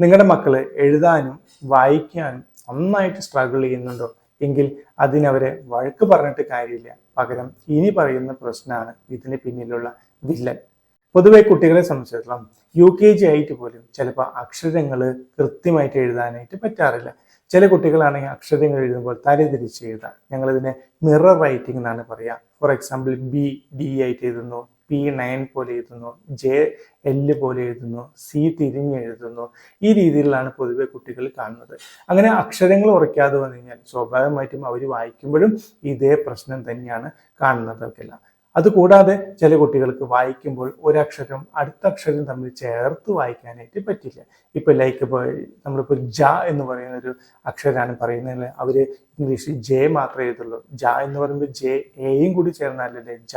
നിങ്ങളുടെ മക്കൾ എഴുതാനും വായിക്കാനും നന്നായിട്ട് സ്ട്രഗിൾ ചെയ്യുന്നുണ്ടോ? എങ്കിൽ അതിനവരെ വഴക്ക് പറഞ്ഞിട്ട് കാര്യമില്ല. പകരം ഇനി പറയുന്ന പ്രശ്നമാണ് ഇതിന് പിന്നിലുള്ള വില്ലൻ. പൊതുവെ കുട്ടികളെ സംബന്ധിച്ചിടത്തോളം യു കെ ജി ആയിട്ട് പോലും ചിലപ്പോൾ അക്ഷരങ്ങൾ കൃത്യമായിട്ട് എഴുതാനായിട്ട് പറ്റാറില്ല. ചില കുട്ടികളാണെങ്കിൽ അക്ഷരങ്ങൾ എഴുതുമ്പോൾ തലതിരിച്ച് എഴുതാം. ഞങ്ങളിതിനെ മിറർ റൈറ്റിംഗ് എന്നാണ് പറയുക. ഫോർ എക്സാമ്പിൾ ബി ഡി ആയിട്ട് എഴുതുന്നു. പി നയൻ പോലെ എഴുതുന്നു ജെ എൽ പോലെ എഴുതുന്നു സി തിരിഞ്ഞ് എഴുതുന്നു. ഈ രീതിയിലാണ് പൊതുവെ കുട്ടികൾ കാണുന്നത്. അങ്ങനെ അക്ഷരങ്ങൾ ഉറയ്ക്കാതെ വന്നു കഴിഞ്ഞാൽ സ്വാഭാവികമായിട്ടും അവർ വായിക്കുമ്പോഴും ഇതേ പ്രശ്നം തന്നെയാണ് കാണുന്നതൊക്കെല്ലാം അതുകൂടാതെ ചില കുട്ടികൾക്ക് വായിക്കുമ്പോൾ ഒരക്ഷരം അടുത്ത അക്ഷരം തമ്മിൽ ചേർത്ത് വായിക്കാനായിട്ട് പറ്റില്ല. ഇപ്പൊ ലൈക്ക് ഇപ്പോൾ നമ്മളിപ്പോൾ ജ എന്ന് പറയുന്ന ഒരു അക്ഷരമാണ് പറയുന്നത് അവർ ഇംഗ്ലീഷിൽ ജെ മാത്രമേ എഴുതുള്ളൂ. ജ എന്ന് പറയുമ്പോൾ ജെ എയും കൂടി ചേർന്നാലല്ലേ ജ.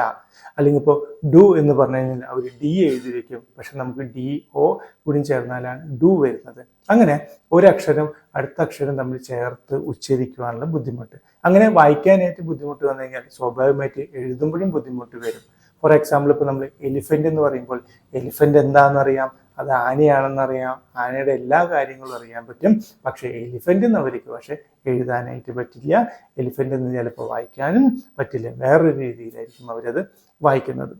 അല്ലെങ്കിൽ ഇപ്പോൾ ഡു എന്ന് പറഞ്ഞു കഴിഞ്ഞാൽ അവർ ഡി എഴുതി വെക്കും. പക്ഷെ നമുക്ക് ഡി ഒ കൂടി ചേർന്നാലാണ് ഡു വരുന്നത്. അങ്ങനെ ഒരക്ഷരം അടുത്ത അക്ഷരം തമ്മിൽ ചേർത്ത് ഉച്ചരിക്കുവാനുള്ള ബുദ്ധിമുട്ട്. അങ്ങനെ വായിക്കാനായിട്ട് ബുദ്ധിമുട്ട് വന്നു കഴിഞ്ഞാൽ സ്വാഭാവികമായിട്ട് എഴുതുമ്പോഴും ബുദ്ധിമുട്ട് വരും. ഫോർ എക്സാമ്പിൾ ഇപ്പോൾ നമ്മൾ എലിഫന്റ് എന്ന് പറയുമ്പോൾ എലിഫന്റ് എന്താണെന്നറിയാം അത് ആനയാണെന്നറിയാം ആനയുടെ എല്ലാ കാര്യങ്ങളും അറിയാൻ പറ്റും. പക്ഷേ എലിഫന്റ് എന്നവർക്ക് പക്ഷേ എഴുതാനായിട്ട് പറ്റില്ല. എലിഫന്റ് എന്ന് ചിലപ്പോൾ വായിക്കാനും പറ്റില്ല. വേറൊരു രീതിയിലായിരിക്കും അവരത് വായിക്കുന്നത്.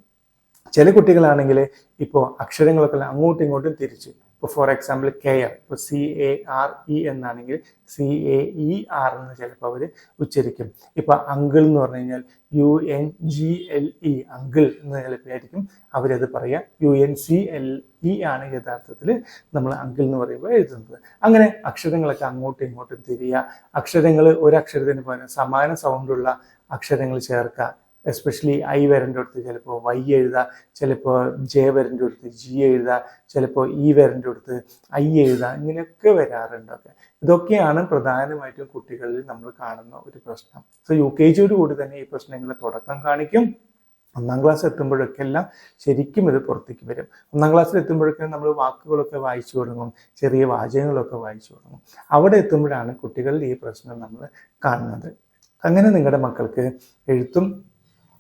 ചില കുട്ടികളാണെങ്കിൽ ഇപ്പോൾ അക്ഷരങ്ങളൊക്കെ അങ്ങോട്ടും ഇങ്ങോട്ടും തിരിച്ച് ഇപ്പോൾ ഫോർ എക്സാമ്പിൾ കെയർ ഇപ്പോൾ സി എ ആർ ഇ എന്നാണെങ്കിൽ സി എ ഇ ആർ എന്ന് ചിലപ്പോൾ അവർ ഉച്ചരിക്കും. ഇപ്പോൾ അങ്കിൾ എന്ന് പറഞ്ഞു കഴിഞ്ഞാൽ U N G L E uncle എന്ന് ചിലപ്പോൾ ആയിരിക്കും അവരത് പറയുക U N C L E ആണ് യഥാർത്ഥത്തിൽ നമ്മൾ അങ്കിൾ എന്ന് പറയുമ്പോൾ എഴുതുന്നത്. അങ്ങനെ അക്ഷരങ്ങളൊക്കെ അങ്ങോട്ടും ഇങ്ങോട്ടും തിരിയുക അക്ഷരങ്ങൾ ഒരക്ഷരത്തിന് പോലെ സമാന സൗണ്ടുള്ള അക്ഷരങ്ങൾ ചേർക്കുക എസ്പെഷ്യലി ഐ വരന്റെ അടുത്ത് ചിലപ്പോൾ വൈ എഴുതുക ചിലപ്പോൾ ജെ വരന്റെ അടുത്ത് ജി എഴുതുക ചിലപ്പോൾ ഇ വരന്റെ അടുത്ത് ഐ എഴുതുക ഇങ്ങനെയൊക്കെ വരാറുണ്ടൊക്കെ ഇതൊക്കെയാണ് പ്രധാനമായിട്ടും കുട്ടികളിൽ നമ്മൾ കാണുന്ന ഒരു പ്രശ്നം. സോ യു കെ ജിയോട് കൂടി തന്നെ ഈ പ്രശ്നങ്ങളെ തുടക്കം കാണിക്കും. ഒന്നാം ക്ലാസ് എത്തുമ്പോഴൊക്കെ എല്ലാം ശരിക്കും ഇത് പുറത്തേക്ക് വരും. ഒന്നാം ക്ലാസ്സിൽ എത്തുമ്പോഴൊക്കെ നമ്മൾ വാക്കുകളൊക്കെ വായിച്ചു തുടങ്ങും ചെറിയ വാചകങ്ങളൊക്കെ വായിച്ചു തുടങ്ങും. അവിടെ എത്തുമ്പോഴാണ് കുട്ടികളിൽ ഈ പ്രശ്നം നമ്മൾ കാണുന്നത്. അങ്ങനെ നിങ്ങളുടെ മക്കൾക്ക് എഴുത്തും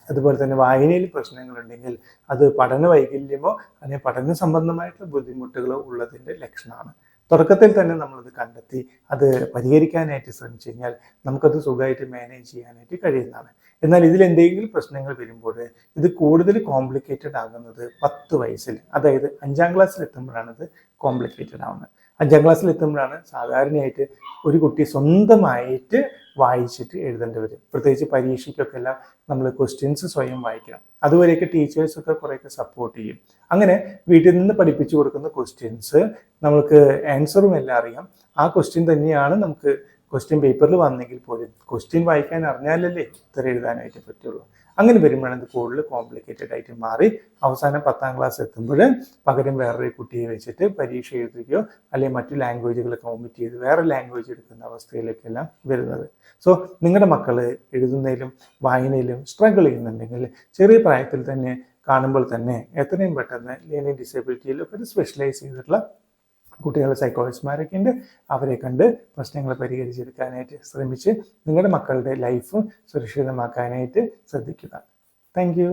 അതുപോലെ തന്നെ വായനയിൽ പ്രശ്നങ്ങളുണ്ടെങ്കിൽ അത് പഠന വൈകല്യമോ അല്ലെങ്കിൽ പഠന സംബന്ധമായിട്ടുള്ള ബുദ്ധിമുട്ടുകളോ ഉള്ളതിന്റെ ലക്ഷണമാണ്. തുടക്കത്തിൽ തന്നെ നമ്മളത് കണ്ടെത്തി അത് പരിഹരിക്കാനായിട്ട് ശ്രമിച്ചു കഴിഞ്ഞാൽ നമുക്കത് സുഖമായിട്ട് മാനേജ് ചെയ്യാനായിട്ട് കഴിയുന്നതാണ്. എന്നാൽ ഇതിൽ എന്തെങ്കിലും പ്രശ്നങ്ങൾ വരുമ്പോൾ ഇത് കൂടുതൽ കോംപ്ലിക്കേറ്റഡ് ആകുന്നത് പത്ത് വയസ്സിൽ അതായത് അഞ്ചാം ക്ലാസ്സിൽ എത്തുമ്പോഴാണ് ഇത് കോംപ്ലിക്കേറ്റഡ് ആവുന്നത്. അഞ്ചാം ക്ലാസ്സിൽ എത്തുമ്പോഴാണ് സാധാരണയായിട്ട് ഒരു കുട്ടി സ്വന്തമായിട്ട് വായിച്ചിട്ട് എഴുതേണ്ടി വരും. പ്രത്യേകിച്ച് പരീക്ഷയ്ക്കൊക്കെ എല്ലാം നമ്മൾ ക്വസ്റ്റ്യൻസ് സ്വയം വായിക്കണം. അതുവരെയൊക്കെ ടീച്ചേഴ്സൊക്കെ കുറേയൊക്കെ സപ്പോർട്ട് ചെയ്യും. അങ്ങനെ വീട്ടിൽ നിന്ന് പഠിപ്പിച്ചു കൊടുക്കുന്ന ക്വസ്റ്റ്യൻസ് നമുക്ക് ആൻസറും എല്ലാം അറിയാം. ആ ക്വസ്റ്റ്യൻ തന്നെയാണ് നമുക്ക് ക്വസ്റ്റ്യൻ പേപ്പറിൽ വന്നെങ്കിൽ പോലും ക്വസ്റ്റ്യൻ വായിക്കാൻ അറിഞ്ഞാലല്ലേ ഉത്തരം എഴുതാനായിട്ട് പറ്റുള്ളൂ. അങ്ങനെ വരുമ്പോഴാണ് ഇത് കൂടുതൽ കോംപ്ലിക്കേറ്റഡ് ആയിട്ട് മാറി അവസാനം പത്താം ക്ലാസ് എത്തുമ്പോൾ പകരം വേറൊരു കുട്ടിയെ വെച്ചിട്ട് പരീക്ഷ എഴുതുകയോ അല്ലെങ്കിൽ മറ്റു ലാംഗ്വേജുകളൊക്കെ കോമിറ്റ് ചെയ്ത് വേറെ ലാംഗ്വേജ് എടുക്കുന്ന അവസ്ഥയിലേക്കെല്ലാം വരുന്നത്. സോ നിങ്ങളുടെ മക്കൾ എഴുതുന്നതിലും വായനയിലും സ്ട്രഗിൾ ചെയ്യുന്നുണ്ടെങ്കിൽ ചെറിയ പ്രായത്തിൽ തന്നെ കാണുമ്പോൾ തന്നെ എത്രയും പെട്ടെന്ന് ലേണിംഗ് ഡിസബിലിറ്റിയിലൊക്കെ ഒരു സ്പെഷ്യലൈസ് ചെയ്തിട്ടുള്ള കുട്ടികളുടെ സൈക്കോളജിസ്റ്റുമാരൊക്കെ ഉണ്ട് അവരെ കണ്ട് പ്രശ്നങ്ങൾ പരിഹരിച്ചെടുക്കാനായിട്ട് ശ്രമിച്ച് നിങ്ങളുടെ മക്കളുടെ ലൈഫ് സുരക്ഷിതമാക്കാനായിട്ട് ശ്രദ്ധിക്കുക. താങ്ക്